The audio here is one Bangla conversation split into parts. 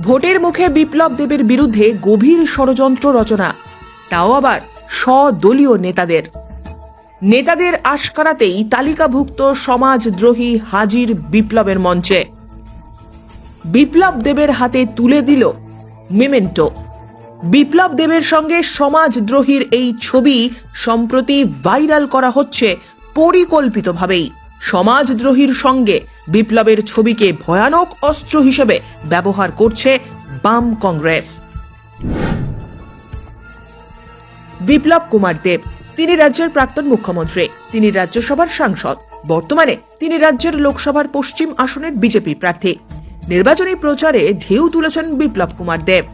ভোটের মুখে বিপ্লব দেবের বিরুদ্ধে গভীর ষড়যন্ত্র রচনা। তাও আবার স্বদলীয় নেতাদের। নেতাদের আশকারাতেই তালিকাভুক্ত সমাজদ্রোহী হাজির বিপ্লবের মঞ্চে। বিপ্লব দেবের হাতে তুলে দিল মেমেন্টো। বিপ্লব দেবের সঙ্গে সমাজদ্রোহীর এই ছবি সম্প্রতি ভাইরাল করা হচ্ছে পরিকল্পিতভাবেই। সমাজদ্রোহীর সঙ্গে বিপ্লবের ছবিকে ভয়ানক অস্ত্র হিসেবে ব্যবহার করছে বাম কংগ্রেস। বিপ্লব কুমার দেব, তিনি রাজ্যের প্রাক্তন মুখ্যমন্ত্রী, তিনি রাজ্যসভার সাংসদ, বর্তমানে তিনি রাজ্যের লোকসভার পশ্চিম আসনের বিজেপি প্রার্থী। নির্বাচনী প্রচারে ঢেউ তুলেছেন বিপ্লব কুমার দেব।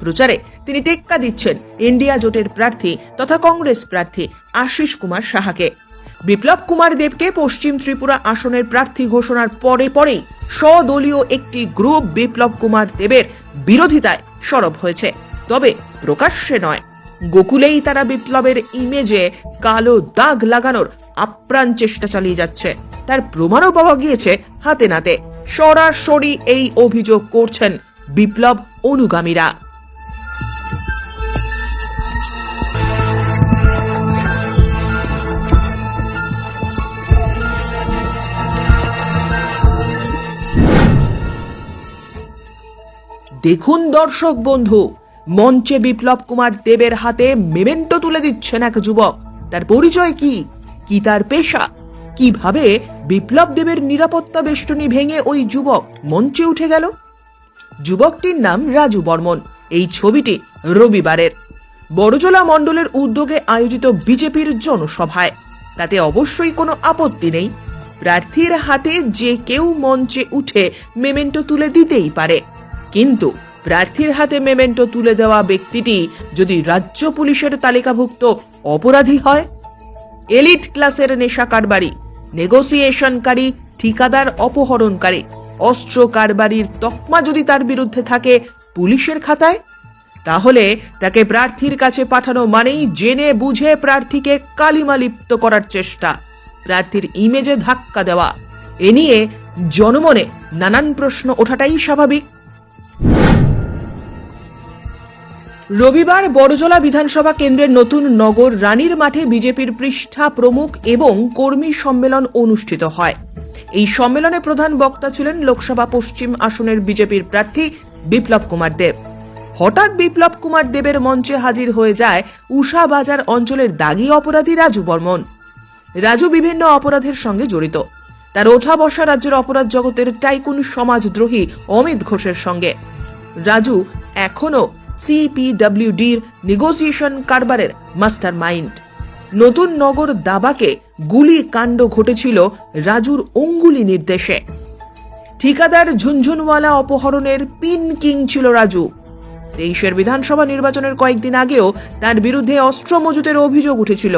প্রচারে তিনি টেক্কা দিচ্ছেন ইন্ডিয়া জোটের প্রার্থী তথা কংগ্রেস প্রার্থী আশিস কুমার সাহাকে। বিপ্লব কুমার দেবকে পশ্চিম ত্রিপুরা আসনের প্রার্থী ঘোষণার পরে পরেই স্বদলীয় একটি গ্রুপ বিপ্লব কুমার দেবের বিরোধিতায় সরব হয়েছে। তবে প্রকাশ্যে নয়, গোকুলেই তারা বিপ্লবের ইমেজে কালো দাগ লাগানোর আপ্রাণ চেষ্টা চালিয়ে যাচ্ছে। তার প্রমাণও পাওয়া গিয়েছে হাতে নাতে। সরাসরি এই অভিযোগ করছেন বিপ্লব অনুগামীরা। দেখুন দর্শক বন্ধু, মঞ্চে বিপ্লব কুমার দেবের হাতে মেমেন্টো তুলে দিচ্ছেন এক যুবক। তার পরিচয় কি? কি তার পেশা? কীভাবে বিপ্লব দেবের নিরাপত্তা বেষ্টনী ভেঙে ওই যুবক মঞ্চে উঠে গেল? যুবকটির নাম রাজু বর্মন। এই ছবিটি রবিবারের। বড়জলা মণ্ডলের উদ্যোগে আয়োজিত বিজেপির জনসভায়। তাতে অবশ্যই কোনো আপত্তি নেই। প্রার্থীর হাতে যে কেউ মঞ্চে উঠে মেমেন্টো তুলে দিতেই পারে। কিন্তু প্রার্থীর হাতে মেমেন্টো তুলে দেওয়া ব্যক্তিটি যদি রাজ্য পুলিশের তালিকাভুক্ত অপরাধী হয়? এলিট ক্লাসের নেশা কারবারি নেগোসিয়েশনকারী, ঠিকাদার অপহরণকারী, অস্ত্র কারবারির তকমা যদি তার বিরুদ্ধে থাকে পুলিশের খাতায়? তাহলে তাকে প্রার্থীর কাছে পাঠানো মানেই জেনে বুঝে প্রার্থীকে কালিমালিপ্ত করার চেষ্টা, প্রার্থীর ইমেজে ধাক্কা দেওয়া। এ নিয়ে জনমনে নানান প্রশ্ন ওঠাটাই স্বাভাবিক। রবিবার বড়জলা বিধানসভা কেন্দ্রের নতুন নগর রানীর মাঠে বিজেপির পৃষ্ঠা প্রমুখ এবং কর্মী সম্মেলন অনুষ্ঠিত হয়। এই সম্মেলনে প্রধান বক্তা ছিলেন লোকসভা পশ্চিম আসনের বিজেপির প্রার্থী বিপ্লব কুমার দেব। হঠাৎ বিপ্লব কুমার দেবের মঞ্চে হাজির হয়ে যায় উষা বাজার অঞ্চলের দাগি অপরাধী রাজু বর্মন। রাজু বিভিন্ন অপরাধের সঙ্গে জড়িত। তার ওঠা বসা রাজ্যের অপরাধ জগতের টাইকুন সমাজদ্রোহী অমিত ঘোষের সঙ্গে। রাজু এখনও সিপিডব্লিউডির নেগোসিয়েশন কারবারের মাস্টার মাইন্ড নতুন নগর দাবাকে গুলি কাণ্ড ঘটেছিল রাজুর অঙ্গুলি নির্দেশে। ঠিকাদার ঝুনঝুনওয়ালা অপহরণের পিন কিং ছিল রাজু। তেইশের বিধানসভা নির্বাচনের কয়েকদিন আগেও তার বিরুদ্ধে অস্ত্র মজুতের অভিযোগ উঠেছিল।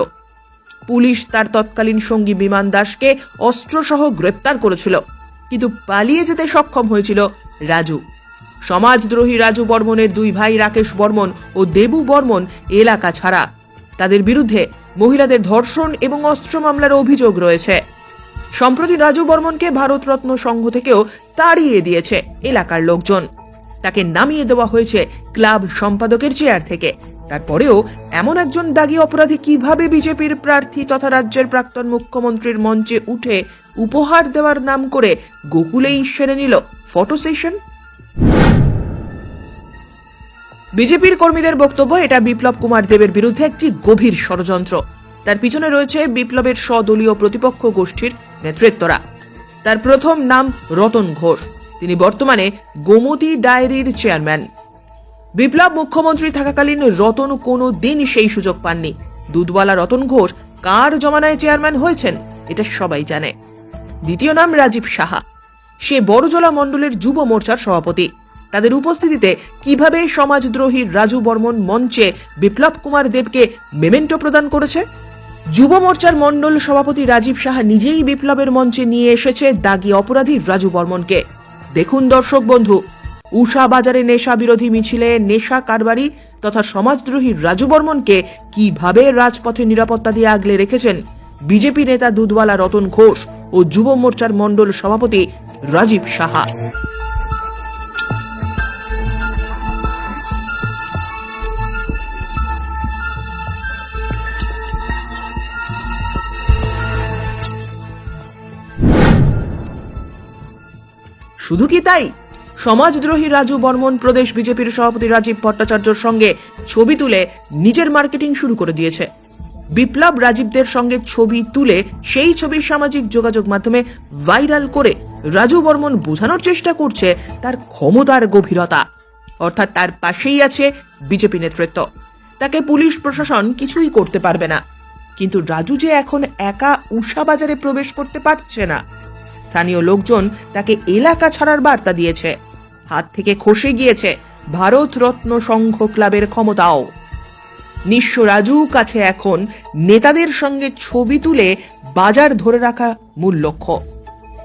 পুলিশ তার তৎকালীন সঙ্গী বিমান দাসকে অস্ত্রসহ গ্রেপ্তার করেছিল, কিন্তু পালিয়ে যেতে সক্ষম হয়েছিল রাজু। সমাজদ্রোহী রাজু বর্মনের দুই ভাই রাকেশ বর্মন ও দেবু বর্মন এলাকা ছাড়া। তাদের বিরুদ্ধে মহিলাদের ধর্ষণ এবং অস্ত্র মামলার অভিযোগ রয়েছে। সম্প্রতি রাজু বর্মনকে ভারতরত্ন সংঘ থেকেও তাড়িয়ে দিয়েছে এলাকার লোকজন। তাকে নামিয়ে দেওয়া হয়েছে ক্লাব সম্পাদকের চেয়ার থেকে। তারপরেও এমন একজন দাগী অপরাধী কীভাবে বিজেপির প্রার্থী তথা রাজ্যের প্রাক্তন মুখ্যমন্ত্রীর মঞ্চে উঠে উপহার দেওয়ার নাম করে গোকুলেই সেরে নিল ফটো সেশন? বিজেপির কর্মীদের বক্তব্য, এটা বিপ্লব কুমার দেবের বিরুদ্ধে একটি গভীর ষড়যন্ত্র। তার পিছনে রয়েছে বিপ্লবের স্বদলীয় প্রতিপক্ষ গোষ্ঠীর নেতৃত্বরা। তার প্রথম নাম রতন ঘোষ। তিনি বর্তমানে গোমতী ডায়েরির চেয়ারম্যান। বিপ্লব মুখ্যমন্ত্রী থাকাকালীন রতন কোনো দিন সেই সুযোগ পাননি। দুধওয়ালা রতন ঘোষ কার জমানায় চেয়ারম্যান হয়েছেন, এটা সবাই জানে। দ্বিতীয় নাম রাজীব সাহা। সে বড়জলা মণ্ডলের যুব মোর্চার সভাপতি। তাদের উপস্থিতিতে কীভাবে সমাজদ্রোহী রাজু বর্মন মঞ্চে বিপ্লব কুমার দেবকে মেমেন্টো প্রদান করেছে? যুব মোর্চার মণ্ডল সভাপতি রাজীব সাহা নিজেই বিপ্লবের মঞ্চে নিয়ে এসেছে দাগি অপরাধী রাজু বর্মনকে। দেখুন দর্শক বন্ধু উষা বাজারে নেশা বিরোধী মিছিলে নেশা কারবারি তথা সমাজদ্রোহী রাজু বর্মনকে কীভাবে রাজপথে নিরাপত্তা দিয়ে আগলে রেখেছেন বিজেপি নেতা দুধওয়ালা রতন ঘোষ ও যুব মোর্চার মণ্ডল সভাপতি রাজীব সাহা। শুধু কি তাই? সমাজদ্রোহী রাজু বর্মন প্রদেশ বিজেপির সভাপতি রাজীব ভট্টাচার্যর সঙ্গে ছবি তুলে নিজের মার্কেটিং শুরু করে দিয়েছে। বিপ্লব রাজীবদের সঙ্গে ছবি তুলে সেই ছবি সামাজিক যোগাযোগ মাধ্যমে ভাইরাল করে রাজু বর্মন বোঝানোর চেষ্টা করছে তার ক্ষমতার গভীরতা। অর্থাৎ তার পাশেই আছে বিজেপি নেতৃত্ব। তাকে পুলিশ প্রশাসন কিছুই করতে পারবে না। কিন্তু রাজু যে এখন একা উষা বাজারে প্রবেশ করতে পারছে না। স্থানীয় লোকজন তাকে এলাকা ছাড়ার বার্তা দিয়েছে। হাত থেকে খসে গিয়েছে ভারত রত্ন সংঘ ক্লাবের ক্ষমতাও। নিঃস্ব রাজু কাছে এখন নেতাদের সঙ্গে ছবি তুলে বাজার ধরে রাখা মূল লক্ষ্য।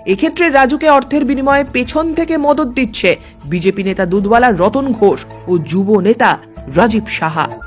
এক্ষেত্রে রাজুকে অর্থের বিনিময়ে পেছন থেকে মদত দিচ্ছে বিজেপি নেতা দুধওয়ালা রতন ঘোষ ও যুব নেতা রাজীব সাহা।